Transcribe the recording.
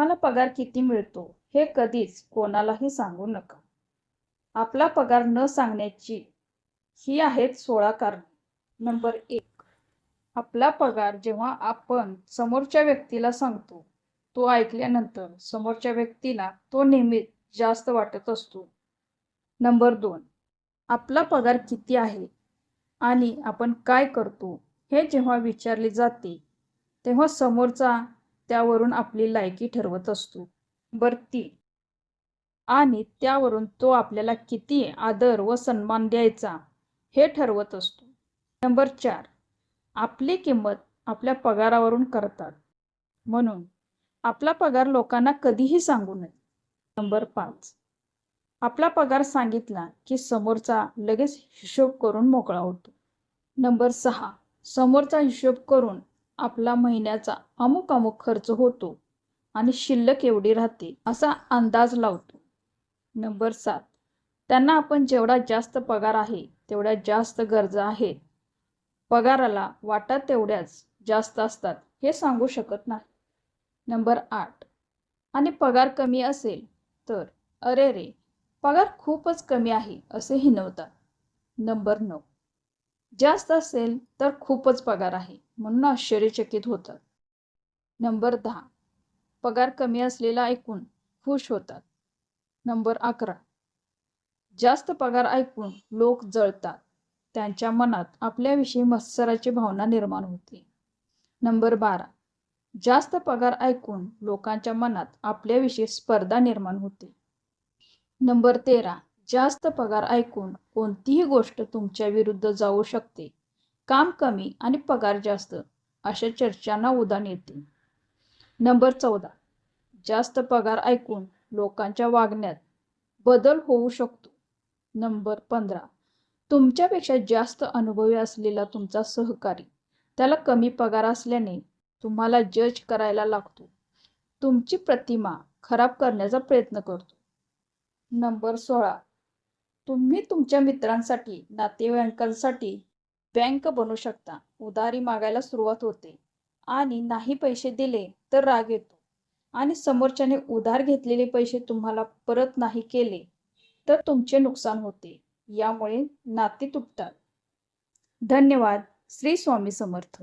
तुम्हाला पगार किती मिळतो हे कधीच कोणालाही सांगू नका. आपला पगार न सांगण्याची ही आहेत सोळा कारण. नंबर एक आपला पगार जेव्हा आपण समोरच्या व्यक्तीला सांगतो तो ऐकल्यानंतर समोरच्या व्यक्तीला तो नेहमी जास्त वाटत असतो. नंबर दोन आपला पगार किती आहे आणि आपण काय करतो हे जेव्हा विचारले जाते तेव्हा समोरचा त्यावरून आपली लायकी ठरवत असतो. बरती आणि त्यावरून तो आपल्याला किती आदर व सन्मान द्यायचा हे ठरवत असतो. नंबर चार. आपली किंमत आपल्या पगारावरून करतात. म्हणून आपला पगार लोकांना कधीही सांगू नये. नंबर पाच. आपला पगार सांगितला की समोरचा लगेच हिशोब करून मोकळा होतो. नंबर सहा. समोरचा हिशोब करून आपला महिन्याचा अमुक अमुक खर्च होतो आणि शिल्लक एवढी राहते असा अंदाज लावतो. नंबर सात. त्यांना आपण जेवढा जास्त पगार आहे तेवढ्या जास्त गरजा आहेत. पगाराला वाटा तेवढ्याच जास्त असतात हे सांगू शकत नाही. नंबर आठ. आणि पगार कमी असेल तर अरे रे पगार खूपच कमी आहे असे हिनवतात. नंबर नऊ. जास्त असेल तर खूपच पगार आहे. म्हणून आश्चर्यचकित होतात. नंबर दहा. पगार कमी असलेला ऐकून खुश होतात. नंबर अकरा. जास्त पगार ऐकून लोक जळतात. त्यांच्या मनात आपल्याविषयी मत्सराची भावना निर्माण होते. नंबर बारा. जास्त पगार ऐकून लोकांच्या मनात आपल्याविषयी स्पर्धा निर्माण होते. नंबर तेरा. जास्त पगार ऐकून कोणतीही गोष्ट तुमच्या विरुद्ध जाऊ शकते. काम कमी आणि पगार जास्त अशा चर्चांना उदाहरण येते. नंबर चौदा. जास्त पगार ऐकून लोकांच्या वागण्यात बदल होऊ शकतो. नंबर पंधरा. तुमच्यापेक्षा जास्त अनुभवी असलेला तुमचा सहकारी त्याला कमी पगार असल्याने तुम्हाला जज करायला लागतो. तुमची प्रतिमा खराब करण्याचा प्रयत्न करतो. नंबर सोळा. तुम्ही तुमच्या मित्रांसाठी नातेवाईकांसाठी बँक बनू शकता. उधारी मागायला सुरुवात होते. आणि नाही पैसे दिले तर राग येतो. आणि समोरच्याने उधार घेतलेले पैसे तुम्हाला परत नाही केले तर तुमचे नुकसान होते. यामुळे नाते तुटतात. धन्यवाद. श्री स्वामी समर्थ.